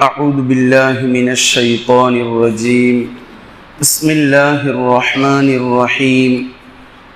أعوذ بالله من الشيطان الرجيم بسم الله الرحمن الرحيم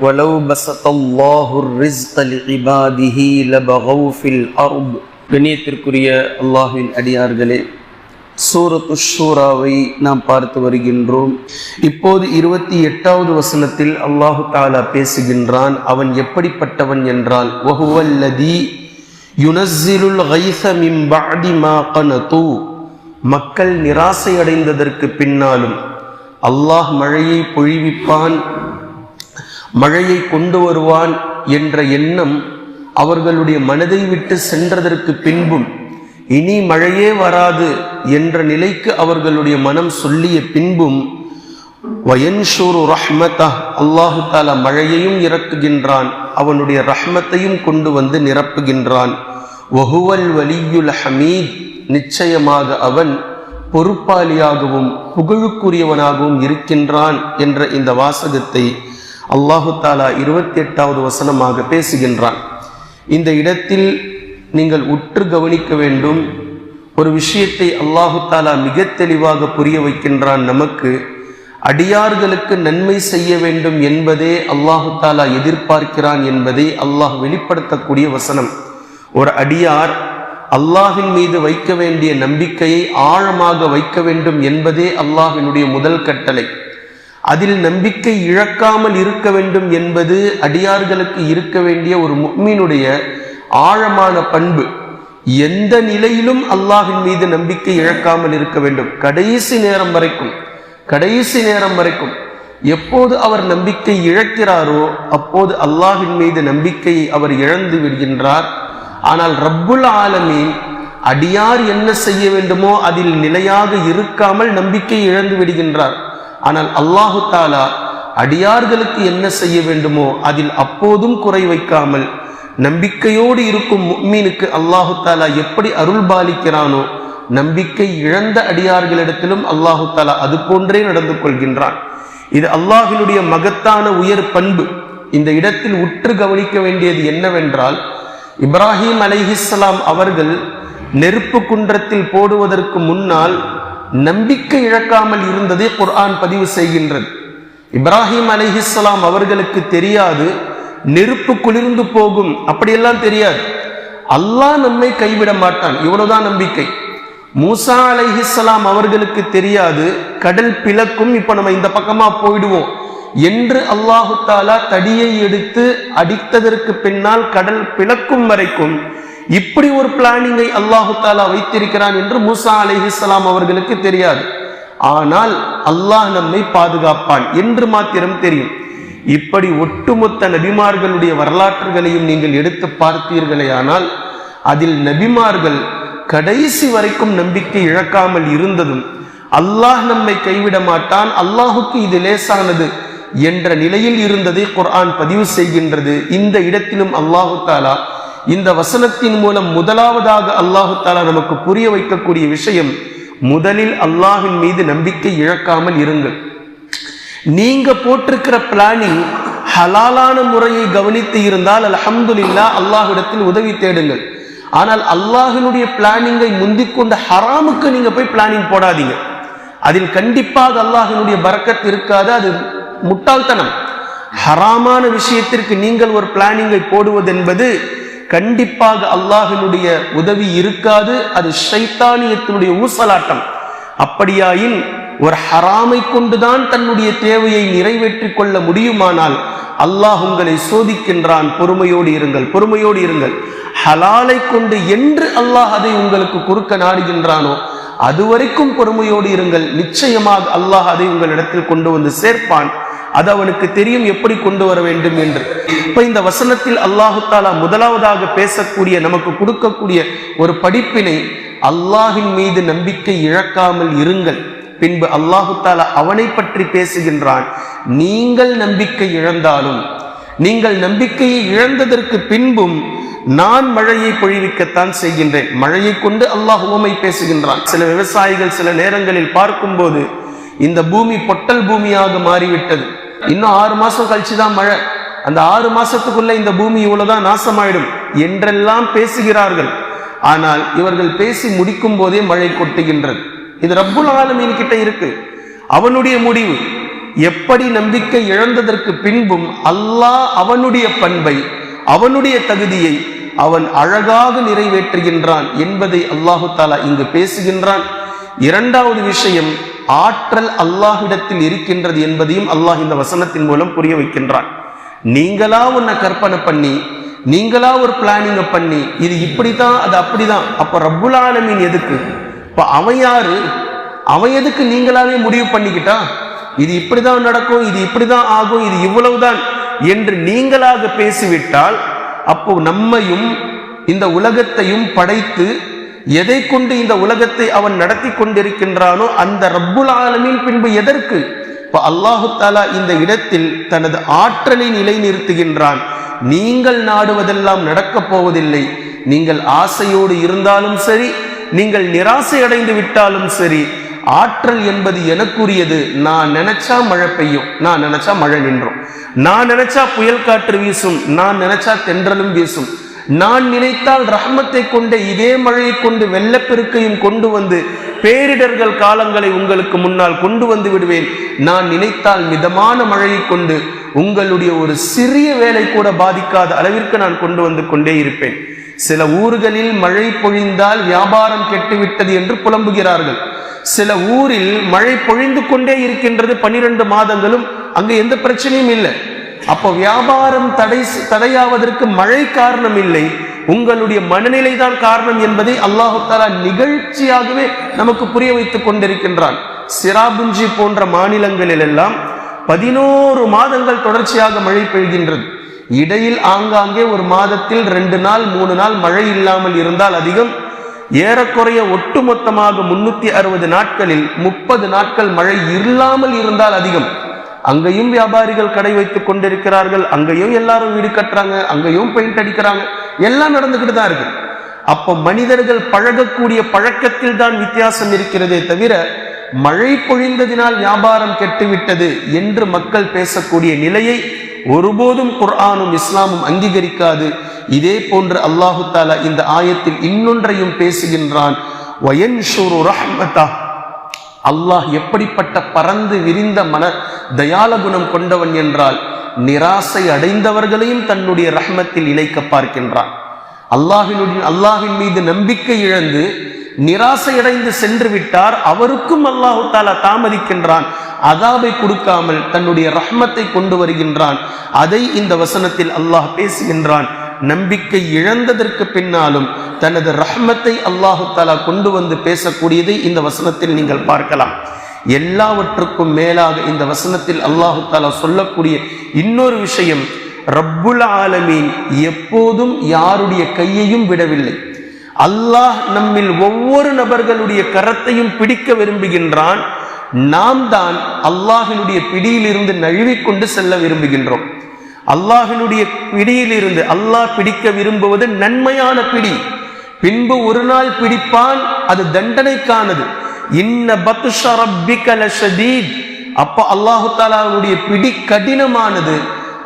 ولو بسط الله الرزق لعباده لبغوا في الأرض கண்ணியத்திற்குரிய அல்லாஹ்வின் அடியார்களே சூரத்து ஷூராவை நாம் பார்த்து வருகின்றோம் இப்போது இருபத்தி எட்டாவது வசனத்தில் அல்லாஹு தாலா பேசுகின்றான் அவன் எப்படிப்பட்டவன் என்றால் வஹுவல்லதி யுனஸ்ஸிலுல் கைஸ மின் பஅதி மா கனது மக்கள் நிராசை அடைந்ததற்கு பின்னாலும் அல்லாஹ் மழையை பொழிவிப்பான் மழையை கொண்டு வருவான் என்ற எண்ணம் அவர்களுடைய மனதை விட்டு சென்றதற்கு பின்பும் இனி மழையே வராது என்ற நிலைக்கு அவர்களுடைய மனம் சொல்லிய பின்பும் வயன்ஷூரு ரஹ்மதா அல்லாஹு தாலா மழையையும் இறக்குகின்றான் அவனுடைய ரஹ்மத்தையும் கொண்டு வந்து நிரப்புகின்றான். வகுவல் வலியுல் ஹமீத் நிச்சயமாக அவன் பொறுப்பாளியாகவும் புகழுக்குரியவனாகவும் இருக்கின்றான் என்ற இந்த வாசகத்தை அல்லாஹு தாலா இருபத்தி எட்டாவது வசனமாக பேசுகின்றான். இந்த இடத்தில் நீங்கள் உற்று கவனிக்க வேண்டும் ஒரு விஷயத்தை அல்லாஹு தாலா மிக தெளிவாக புரிய வைக்கின்றான் நமக்கு அடியார்களுக்கு நன்மை செய்ய வேண்டும் என்பதே அல்லாஹு தாலா எதிர்பார்க்கிறான் என்பதை அல்லாஹ் வெளிப்படுத்தக்கூடிய வசனம். ஒரு அடியார் அல்லாஹின் மீது வைக்க வேண்டிய நம்பிக்கையை ஆழமாக வைக்க வேண்டும் என்பதே அல்லாஹினுடைய முதல் கட்டளை. அதில் நம்பிக்கை இழக்காமல் இருக்க வேண்டும் என்பது அடியார்களுக்கு இருக்க வேண்டிய ஒரு முக்மீனுடைய ஆழமான பண்பு. எந்த நிலையிலும் அல்லாஹின் மீது நம்பிக்கை இழக்காமல் இருக்க வேண்டும். கடைசி நேரம் வரைக்கும் கடைசி நேரம் வரைக்கும் எப்போது அவர் நம்பிக்கை இழக்கிறாரோ அப்போது அல்லாஹின் மீது நம்பிக்கையை அவர் இழந்து விடுகின்றார். ஆனால் ரப்புல் ஆலமீன் அடியார் என்ன செய்ய வேண்டுமோ அதில் நிலையாக இருக்காமல் நம்பிக்கை இழந்து விடுகின்றார். ஆனால் அல்லாஹு தாலா அடியார்களுக்கு என்ன செய்ய வேண்டுமோ அதில் அப்போதும் குறை வைக்காமல் நம்பிக்கையோடு இருக்கும் மீனுக்கு அல்லாஹு தாலா எப்படி அருள் பாலிக்கிறானோ நம்பிக்கை இழந்த அடியார்களிடத்திலும் அல்லாஹு தாலா அது போன்றே நடந்து கொள்கின்றான். இது அல்லாஹினுடைய மகத்தான உயர் பண்பு. இந்த இடத்தில் உற்று கவனிக்க வேண்டியது என்னவென்றால் இப்ராஹிம் அலைஹிஸ்லாம் அவர்கள் நெருப்பு குன்றத்தில் போடுவதற்கு முன்னால் நம்பிக்கை இழக்காமல் இருந்ததை குர்ஆன் பதிவு செய்கின்றது. இப்ராஹிம் அலைஹிஸ்லாம் அவர்களுக்கு தெரியாது நெருப்பு குளிர்ந்து போகும் அப்படியெல்லாம் தெரியாது. அல்லாஹ் நம்மை கைவிட மாட்டான் இவ்வளவுதான் நம்பிக்கை. மூசா அலைஹிஸ்லாம் அவர்களுக்கு தெரியாது கடல் பிளக்கும் இப்ப நம்ம இந்த பக்கமா போயிடுவோம். என்று அல்லாஹு தாலா தடியை எடுத்து அடித்ததற்கு பின்னால் கடல் பிளக்கும் வரைக்கும் இப்படி ஒரு பிளானிங்கை அல்லாஹு தாலா வைத்திருக்கிறான் என்று மூசா அலிஹிஸ்லாம் அவர்களுக்கு தெரியாது. ஆனால் அல்லாஹ் நம்மை பாதுகாப்பான் என்று மாத்திரம் தெரியும். இப்படி ஒட்டுமொத்த நபிமார்களுடைய வரலாற்றுகளையும் நீங்கள் எடுத்து பார்த்தீர்களே ஆனால் அதில் நபிமார்கள் கடைசி வரைக்கும் நம்பிக்கை இழக்காமல் இருந்ததும் அல்லாஹ் நம்மை கைவிட மாட்டான் அல்லாஹுக்கு இது லேசானது. என்ற நிலையில் இருந்ததை குர்ஆன் பதிவு செய்கின்றது. இந்த இடத்திலும் அல்லாஹு தாலா இந்த வசனத்தின் மூலம் முதலாவதாக அல்லாஹு தாலா நமக்கு புரிய வைக்கக்கூடிய விஷயம் முதலில் அல்லாஹின் மீது நம்பிக்கை இழக்காமல் இருங்கள். நீங்க போட்டிருக்கிற பிளானிங் ஹலாலான முறையை கவனித்து இருந்தால் அல்ஹம்துலில்லா அல்லாஹிடத்தில் உதவி தேடுங்கள். ஆனால் அல்லாஹினுடைய பிளானிங்கை முந்திக் கொண்ட ஹராமுக்கு நீங்க போய் பிளானிங் போடாதீங்க. அதில் கண்டிப்பாக அல்லாஹினுடைய பறக்கத் இருக்காது அது முட்டாள்தனம். ஹராமான விஷயத்திற்கு நீங்கள் ஒரு பிளானிங்கை போடுவது என்பது கண்டிப்பாக அல்லாஹினுடைய உதவி இருக்காது அது சைத்தானியத்தினுடைய ஊசலாட்டம். அப்படியாயின் ஒரு ஹராமை கொண்டுதான் தன்னுடைய தேவையை நிறைவேற்றிக் கொள்ள முடியுமானால் அல்லாஹ் உங்களை சோதிக்கின்றான். பொறுமையோடு இருங்கள் பொறுமையோடு இருங்கள். ஹலாலை கொண்டு என்று அல்லாஹ் அதை உங்களுக்கு குறுக்க நாடுகின்றானோ அதுவரைக்கும் பொறுமையோடு இருங்கள். நிச்சயமாக அல்லாஹ் அதை உங்களிடத்தில் கொண்டு வந்து சேர்ப்பான். அது அவனுக்கு தெரியும் எப்படி கொண்டு வர வேண்டும் என்று. இப்ப இந்த வசனத்தில் அல்லாஹு தாலா முதலாவதாக பேசக்கூடிய நமக்கு கொடுக்கக்கூடிய ஒரு படிப்பினை அல்லாஹின் மீது நம்பிக்கை இழக்காமல் இருங்கள். பின்பு அல்லாஹு தாலா அவனை பற்றி பேசுகின்றான். நீங்கள் நம்பிக்கை இழந்தாலும் நீங்கள் நம்பிக்கையை இழந்ததற்கு பின்பும் நான் மழையை பொழிவிக்கத்தான் செய்கின்றேன். மழையை கொண்டு அல்லாஹ் உமை பேசுகின்றான். சில விவசாயிகள் சில நேரங்களில் பார்க்கும்போது இந்த பூமி பொட்டல் பூமியாக மாறிவிட்டது. இன்னும் ஆறு மாசம் கழிச்சு தான் மழை. அந்த ஆறு மாசத்துக்குள்ள இந்த பூமி இவ்வளவுதான் நாசமாயிடும் என்றெல்லாம் பேசுகிறார்கள். ஆனால் இவர்கள் பேசி முடிக்கும் போதே மழை கொட்டுகின்றது. இது ரப்புல் ஆலமீன் கிட்ட இருக்கு. அவனுடைய முடிவு எப்படி நம்பிக்கை இழந்ததற்கு பின்பும் அல்லாஹ் அவனுடைய பண்பை அவனுடைய தகுதியை அவன் அழகாக நிறைவேற்றுகின்றான் என்பதை அல்லாஹு தாலா இங்கு பேசுகின்றான். இரண்டாவது விஷயம் ஆற்றல் அல்லாஹ்விடத்தில் இருக்கின்றது என்பதையும் அல்லாஹ் இந்த வசனத்தின் மூலம் புரிய வைக்கின்றான். நீங்களா உன்னை கற்பனை பண்ணி நீங்களா ஒரு பிளானிங்கை பண்ணி இது இப்படிதான் அது அப்படிதான். அப்ப ரப்புல் ஆலமீன் எதுக்கு? இப்ப அவன் யாரு? அவன் எதுக்கு நீங்களாவே முடிவு பண்ணிக்கிட்டா? இது இப்படிதான் நடக்கும் இது இப்படிதான் ஆகும் இது இவ்வளவுதான் என்று நீங்களாக பேசிவிட்டால் அப்போ நம்மையும் இந்த உலகத்தையும் படைத்து எதை கொண்டு இந்த உலகத்தை அவன் நடத்தி கொண்டிருக்கின்றானோ அந்த ரப்புல் ஆலமின் பின்பு எதற்கு? இப்போ அல்லாஹு தாலா இந்த இடத்தில் தனது ஆற்றலை நிலைநிறுத்துகின்றான். நீங்கள் நாடுவதெல்லாம் நடக்கப் போவதில்லை. நீங்கள் ஆசையோடு இருந்தாலும் சரி நீங்கள் நிராசை அடைந்து விட்டாலும் சரி ஆற்றல் என்பது எனக்குரியது. நான் நினைச்சா மழை பெய்யும் நான் நினைச்சா மழை நின்றோம். நான் நினைச்சா புயல் காற்று வீசும் நான் நினைச்சா தென்றலும் வீசும். நான் நினைத்தால் ரஹ்மத்தை கொண்ட இதே மழையை கொண்டு வெள்ளப்பெருக்கையும் கொண்டு வந்து பேரிடர்கள் காலங்களை உங்களுக்கு முன்னால் கொண்டு வந்து விடுவேன். நான் நினைத்தால் மிதமான மழையை கொண்டு உங்களுடைய ஒரு சிறிய வேலை கூட பாதிக்காத அளவிற்கு நான் கொண்டு வந்து கொண்டே இருப்பேன். சில ஊர்களில் மழை பொழிந்தால் வியாபாரம் கெட்டுவிட்டது என்று புலம்புகிறார்கள். சில ஊரில் மழை பொழிந்து கொண்டே இருக்கின்றது பனிரெண்டு மாதங்களும் அங்கு எந்த பிரச்சனையும் இல்லை. அப்போ வியாபாரம் தடை தடையாவதற்கு மழை காரணம் இல்லை. உங்களுடைய மனநிலை தான் காரணம் என்பதை அல்லாஹாலா நிகழ்ச்சியாகவே நமக்கு புரிய வைத்துக் கொண்டிருக்கின்றான். சிராபுஞ்சி போன்ற மாநிலங்களில் எல்லாம் பதினோரு மாதங்கள் தொடர்ச்சியாக மழை பெய்கின்றது. இடையில் ஆங்காங்கே ஒரு மாதத்தில் ரெண்டு நாள் மூணு நாள் மழை இல்லாமல் இருந்தால் அதிகம். ஏறக்குறைய ஒட்டுமொத்தமாக முன்னூத்தி அறுபது நாட்களில் முப்பது நாட்கள் மழை இல்லாமல் இருந்தால் அதிகம். அங்கேயும் வியாபாரிகள் கடை வைத்துக் கொண்டிருக்கிறார்கள் அங்கேயும் எல்லாரும் வீடு கட்டுறாங்க அங்கேயும் பெயிண்ட் அடிக்கிறாங்க எல்லாம் நடந்துகிட்டு தான் இருக்கு. அப்போ மனிதர்கள் பழகக்கூடிய பழக்கத்தில் தான் வித்தியாசம் இருக்கிறதே தவிர மழை பொழிந்ததினால் வியாபாரம் கெட்டுவிட்டது என்று மக்கள் பேசக்கூடிய நிலையை ஒருபோதும் குர்ஆனும் இஸ்லாமும் அங்கீகரிக்காது. இதே போன்று அல்லாஹு தாலா இந்த ஆயத்தில் இன்னொன்றையும் பேசுகின்றான். அல்லாஹ் எப்படிப்பட்ட பறந்து விரிந்த மன தயால குணம் கொண்டவன் என்றால் நிராசை அடைந்தவர்களையும் தன்னுடைய ரஹ்மத்தில் இணைக்க பார்க்கின்றான். அல்லாஹினுடைய அல்லாஹின் மீது நம்பிக்கை இழந்து நிராசை அடைந்து சென்று விட்டார். அவருக்கும் அல்லாஹு தாலா தாமதிக்கின்றான். அதாபை கொடுக்காமல் தன்னுடைய ரஹ்மத்தை கொண்டு வருகின்றான். அதை இந்த வசனத்தில் அல்லாஹ் பேசுகின்றான். நம்பிக்கை இழந்ததற்கு பின்னாலும் தனது ரஹ்மத்தை அல்லாஹு தாலா கொண்டு வந்து பேசக்கூடியதை இந்த வசனத்தில் நீங்கள் பார்க்கலாம். எல்லாவற்றுக்கும் மேலாக இந்த வசனத்தில் அல்லாஹு தாலா சொல்லக்கூடிய இன்னொரு விஷயம் ரப்புல் ஆலமீன் எப்போதும் யாருடைய கையையும் விடவில்லை. அல்லாஹ் நம்மில் ஒவ்வொரு நபர்களுடைய கரத்தையும் பிடிக்க விரும்புகின்றான். நாம் தான் அல்லாஹினுடைய பிடியிலிருந்து நழுவிக்கொண்டு செல்ல விரும்புகின்றோம். அல்லாஹினுடைய பிடியிலிருந்து அல்லாஹ் பிடிக்க விரும்புவது நன்மையான பிடி. பின்பு ஒரு நாள் பிடிப்பான் அது தண்டனைக்கானது. இன்ன அப்ப அல்லாஹு தாலாவுடைய பிடி கடினமானது.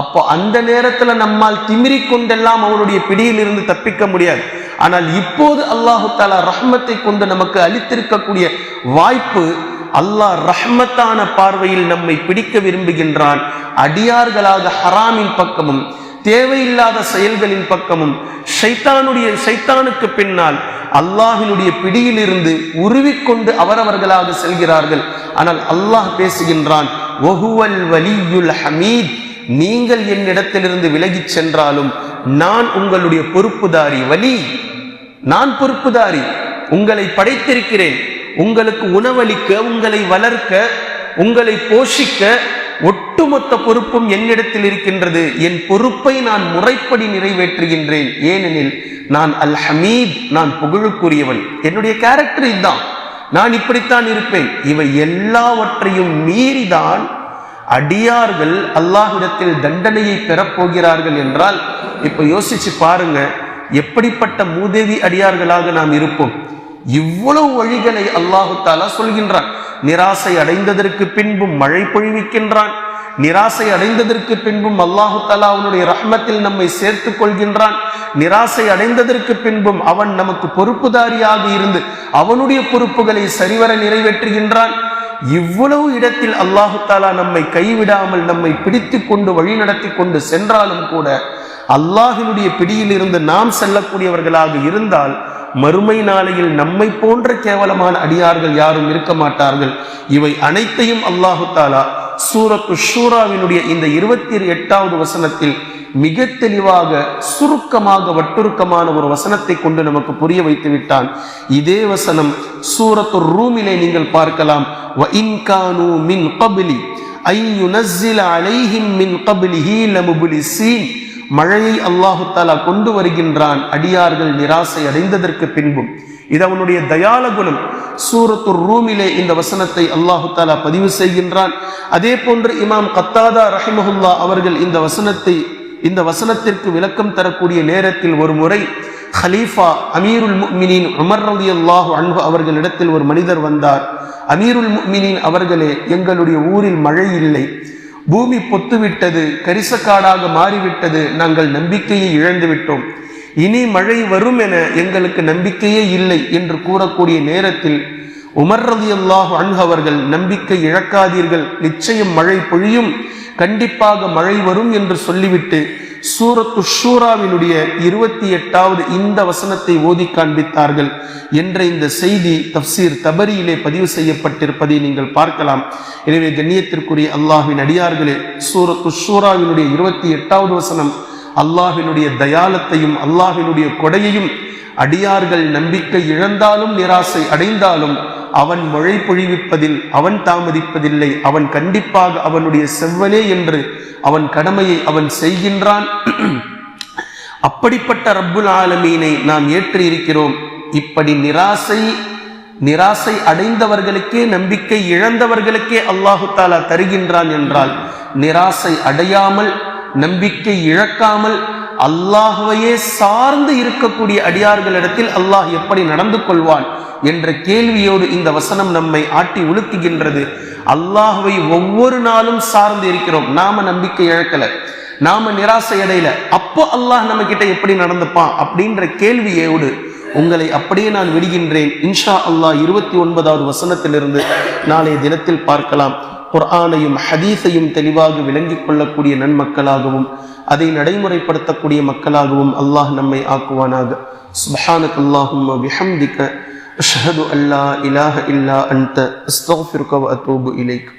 அப்போ அந்த நேரத்துல நம்மால் திமிரி கொண்டெல்லாம் அவனுடைய பிடியில் இருந்து தப்பிக்க முடியாது. ஆனால் இப்போது அல்லாஹு தாலா ரஹ்மத்தை கொண்டு நமக்கு அளித்திருக்கக்கூடிய வாய்ப்பு அல்லாஹ் ரஹ்மத்தான பார்வையில் நம்மை பிடிக்க விரும்புகின்றான். அடியார்களாக ஹராமின் பக்கமும் தேவையில்லாத செயல்களின் பக்கமும் ஷைத்தானுடைய ஷைத்தானுக்கு பின்னால் அல்லாஹினுடைய பிடியிலிருந்து உருவிக்கொண்டு அவரவர்களாக செல்கிறார்கள். ஆனால் அல்லாஹ் பேசுகின்றான் ஒஹுவல் வலியுல் ஹமீத் நீங்கள் என்னிடத்திலிருந்து விலகிச் சென்றாலும் நான் உங்களுடைய பொறுப்புதாரி வலி நான் பொறுப்புதாரி உங்களை படைத்திருக்கிறேன். உங்களுக்கு உணவளிக்க உங்களை வளர்க்க உங்களை போஷிக்க ஒட்டுமொத்த பொறுப்பும் என்னிடத்தில் இருக்கின்றது. என் பொறுப்பை நான் முறைப்படி நிறைவேற்றுகின்றேன். ஏனெனில் நான் அல் ஹமீத் நான் புகழுக்குரியவன். என்னுடைய கேரக்டர் இதுதான். நான் இப்படித்தான் இருப்பேன். இவை எல்லாவற்றையும் மீறிதான் அடியார்கள் அல்லாஹிடத்தில் தண்டனையை பெறப்போகிறார்கள் என்றால் இப்ப யோசிச்சு பாருங்க எப்படிப்பட்ட மூதேவி அடியார்களாக நாம் இருப்போம்? இவ்வளவு வழிகளை அல்லாஹு தாலா சொல்கின்றான். நிராசை அடைந்ததற்கு பின்பும் மழை பொழிவிக்கின்றான். நிராசை அடைந்ததற்கு பின்பும் அல்லாஹு அவனுடைய ரஹ்மத்தில் நம்மை சேர்த்துக் கொள்கின்றான். நிராசை அடைந்ததற்கு பின்பும் அவன் நமக்கு பொறுப்புதாரியாக இருந்து அவனுடைய பொறுப்புகளை சரிவர நிறைவேற்றுகின்றான். இவ்வளவு இடத்தில் அல்லாஹு தாலா நம்மை கைவிடாமல் நம்மை பிடித்து கொண்டு வழி நடத்தி கொண்டு சென்றாலும் கூட அல்லாஹினுடைய பிடியில் இருந்து நாம் செல்லக்கூடியவர்களாக இருந்தால் மறுமை நாளையில் நம்மை போன்ற கேவலமான அடியார்கள் யாரும் இருக்க மாட்டார்கள். இவை அனைத்தையும் அல்லாஹு தாலா சூரத்து ஷூராவினுடைய இந்த இருபத்தி எட்டாவது வசனத்தில் மிக தெளிவாக சுருக்கமாக வட்டுருக்கமான ஒரு வசனத்தை கொண்டு நமக்கு புரிய வைத்து விட்டான். இதே வசனம் சூரத்து ரூமிலே நீங்கள் பார்க்கலாம். வ மின் கபிலி ஐ அலைஹின் அலைஹிம் மின் கபிலிஹி லமுபிலிசீன். மழையை அல்லாஹுத்தாலா கொண்டு வருகின்றான். அடியார்கள் நிராசை அடைந்ததற்கு பின்பும். இது அவனுடைய தயால குணம். சூரத்து ரூமிலே இந்த வசனத்தை அல்லாஹு தாலா பதிவு செய்கின்றான். அதே போன்று இமாம் கத்தாதா ரஹிமஹுல்லா அவர்கள் இந்த வசனத்தை இந்த வசனத்திற்கு விளக்கம் தரக்கூடிய நேரத்தில் ஒரு முறை ஹலீஃபா அமீருல் முக்மினின் உமர் ரதி அல்லாஹு அன்பு அவர்களிடத்தில் ஒரு மனிதர் வந்தார். அமீருல் முக்மினின் அவர்களே எங்களுடைய ஊரில் மழை இல்லை. பூமி பொத்துவிட்டது கரிசக்காடாக மாறிவிட்டது நாங்கள் நம்பிக்கையை இழந்து விட்டோம் இனி மழை வரும் என எங்களுக்கு நம்பிக்கையே இல்லை என்று கூறக்கூடிய நேரத்தில் உமர் ரதி அல்லாஹ் அவர்கள் நம்பிக்கை இழக்காதீர்கள் நிச்சயம் மழை பொழியும் கண்டிப்பாக மழை வரும் என்று சொல்லிவிட்டு சூரத்து ஷூராவினுடைய இருபத்தி எட்டாவது இந்த வசனத்தை ஓதி காண்பித்தார்கள் என்ற இந்த செய்தி தப்சீர் தபரியிலே பதிவு செய்யப்பட்டிருப்பதை நீங்கள் பார்க்கலாம். எனவே கண்ணியத்திற்குரிய அல்லாஹின் அடியார்களே சூரத்து ஷூராவினுடைய இருபத்தி எட்டாவது வசனம் அல்லாஹினுடைய தயாலத்தையும் அல்லாஹினுடைய கொடையையும் அடியார்கள் நம்பிக்கை இழந்தாலும் நிராசை அடைந்தாலும் அவன் மழை பொழிவிப்பதில் அவன் தாமதிப்பதில்லை. அவன் கண்டிப்பாக அவனுடைய செவ்வனே என்று அவன் கடமையை அவன் செய்கின்றான். அப்படிப்பட்ட ரப்புல் ஆலமீனை நாம் ஏற்றி இருக்கிறோம் இப்படி நிராசை நிராசை அடைந்தவர்களுக்கே நம்பிக்கை இழந்தவர்களுக்கே அல்லாஹு தாலா தருகின்றான் என்றால் நிராசை அடையாமல் நம்பிக்கை இழக்காமல் அல்லாஹுவையே சார்ந்து இருக்கக்கூடிய அடியார்களிடத்தில் அல்லாஹ் எப்படி நடந்து கொள்வான் என்ற கேள்வியோடு இந்த வசனம் நம்மை ஆட்டி உழுக்குகின்றது அல்லாஹுவை ஒவ்வொரு நாளும் சார்ந்து இருக்கிறோம். நாம நம்பிக்கை இழக்கல. நாம நிராசை அடையில. அப்போ அல்லாஹ் நம்ம கிட்ட எப்படி நடந்துப்பான் அப்படின்ற கேள்வியோடு உங்களை அப்படியே நான் விடுகின்றேன். இன்ஷா அல்லாஹ் இருபத்தி ஒன்பதாவது வசனத்திலிருந்து நாளைய தினத்தில் பார்க்கலாம். குர்ஆனையும் ஹதீஸையும் தெளிவாக விளங்கிக் கொள்ளக்கூடிய நன்மக்களாகவும் அதை நடைமுறைப்படுத்தக்கூடிய மக்களாகவும் அல்லாஹ் நம்மை ஆக்குவானாக. சுபஹானக் அல்லாஹும் பிஹம்திக அஷ்ஹது அல்லா இலாஹ இல்லா அன்த அஸ்தக்ஃபிருக அத்தூபு இலைக்.